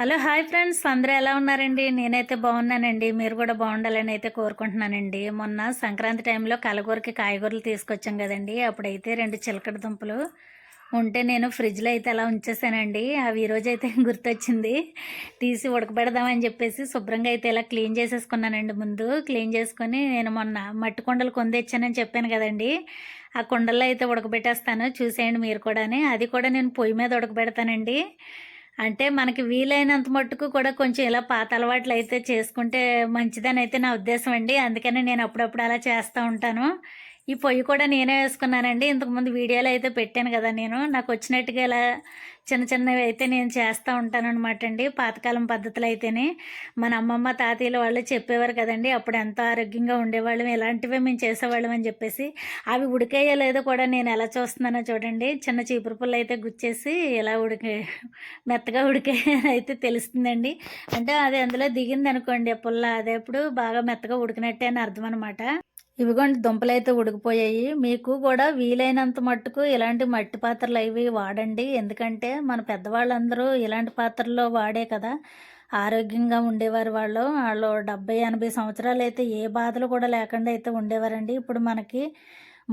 Hello hi friends. అందరూ ఎలా ఉన్నారండి? నేనైతే బాగున్నానండి. మీరు కూడా బాగుండాలని అయితే కోరుకుంటున్నానండి. మొన్న సంక్రాంతి టైంలో కలగూరకి కాయగూరలు తీసుకొచ్చాం కదండి. అప్పుడైతే రెండు చిలకడ దుంపలు ఉంటే నేను ఫ్రిడ్జ్లో అయితే అలా ఉంచేసానండి. అవి ఈరోజు అయితే గుర్తొచ్చింది. తీసి ఉడకబెడదామని చెప్పేసి శుభ్రంగా అయితే ఇలా క్లీన్ చేసేసుకున్నానండి ముందు. క్లీన్ చేసుకొని నేను మొన్న మట్టి కుండలు కొందెచ్చానని చెప్పాను కదండి. ఆ కుండల్లో అయితే ఉడకబెట్టేస్తాను. చూసేయండి మీరు కూడాని. అది కూడా నేను పొయ్యి మీద ఉడకబెడతానండి. అంటే మనకి వీలైనంత మట్టుకు కూడా కొంచెం ఇలా పాత అలవాట్లు అయితే చేసుకుంటే మంచిదని అయితే నా ఉద్దేశం అండి. అందుకని నేను అప్పుడప్పుడు అలా చేస్తూ ఉంటాను. ఈ పొయ్యి కూడా నేనే వేసుకున్నానండి. ఇంతకుముందు వీడియోలో అయితే పెట్టాను కదా నేను. నాకు వచ్చినట్టుగా ఇలా చిన్న చిన్నవి అయితే నేను చేస్తూ ఉంటాను అనమాట అండి. పాతకాలం పద్ధతులు అయితేనే. మన అమ్మమ్మ తాతయ్యల వాళ్ళు చెప్పేవారు కదండి. అప్పుడు ఎంతో ఆరోగ్యంగా ఉండేవాళ్ళం. ఇలాంటివే మేము చేసేవాళ్ళం అని చెప్పేసి. అవి ఉడికేయో లేదో కూడా నేను ఎలా చూస్తున్నానో చూడండి. చిన్న చీపురు పుల్ల అయితే గుచ్చేసి ఇలా ఉడికే మెత్తగా ఉడికే అయితే తెలుస్తుందండి. అంటే అది అందులో దిగింది అనుకోండి ఆ పుల్ల. అదేప్పుడు బాగా మెత్తగా ఉడికినట్టే అని అర్థం అనమాట ఇవిగోండి దుంపలు అయితే ఉడికిపోయాయి. మీకు కూడా వీలైనంత మట్టుకు ఇలాంటి మట్టి పాత్రలు అవి వాడండి. ఎందుకంటే మన పెద్దవాళ్ళందరూ ఇలాంటి పాత్రల్లో వాడే కదా. ఆరోగ్యంగా ఉండేవారు వాళ్ళు. వాళ్ళు డెబ్బై ఎనభై సంవత్సరాలు అయితే ఏ బాధలు కూడా లేకుండా అయితే ఉండేవారండి. ఇప్పుడు మనకి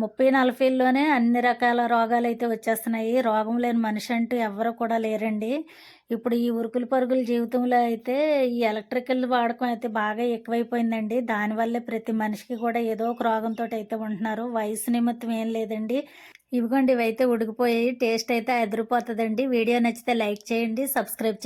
ముప్పై నలభైలోనే అన్ని రకాల రోగాలు అయితే వచ్చేస్తున్నాయి. రోగం లేని మనిషి అంటూ ఎవరు కూడా లేరండి. ఇప్పుడు ఈ ఉరుకులు పరుగుల జీవితంలో అయితే ఈ ఎలక్ట్రికల్ వాడకం అయితే బాగా ఎక్కువైపోయిందండి. దానివల్లే ప్రతి మనిషికి కూడా ఏదో ఒక రోగంతో అయితే ఉంటున్నారు. వయసు నిమిత్తం ఏం లేదండి. ఇవిగోండి ఇవైతే ఉడికిపోయాయి. టేస్ట్ అయితే ఎదిరిపోతుందండి. వీడియో నచ్చితే లైక్ చేయండి సబ్స్క్రైబ్ చేయండి.